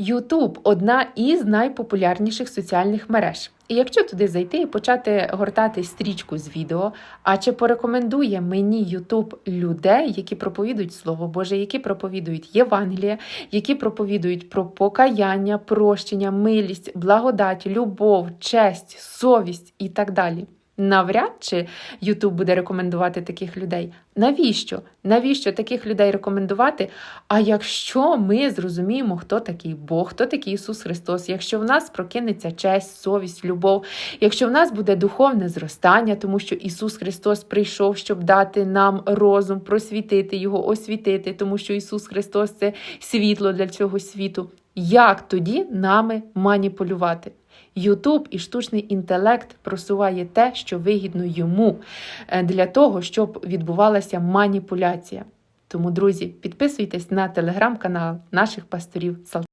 Ютуб одна із найпопулярніших соціальних мереж. І якщо туди зайти і почати гортати стрічку з відео, а чи порекомендує мені Ютуб людей, які проповідують Слово Боже, які проповідують Євангеліє, які проповідують про покаяння, прощення, милість, благодать, любов, честь, совість і так далі. Навряд чи Ютуб буде рекомендувати таких людей. Навіщо? Навіщо таких людей рекомендувати? А якщо ми зрозуміємо, хто такий Бог, хто такий Ісус Христос, якщо в нас прокинеться честь, совість, любов, якщо в нас буде духовне зростання, тому що Ісус Христос прийшов, щоб дати нам розум, просвітити його, освітити, тому що Ісус Христос це світло для цього світу. Як тоді нами маніпулювати? Ютуб і штучний інтелект просуває те, що вигідно йому е, для того, щоб відбувалася маніпуляція. Тому, друзі, підписуйтесь на телеграм-канал наших пасторів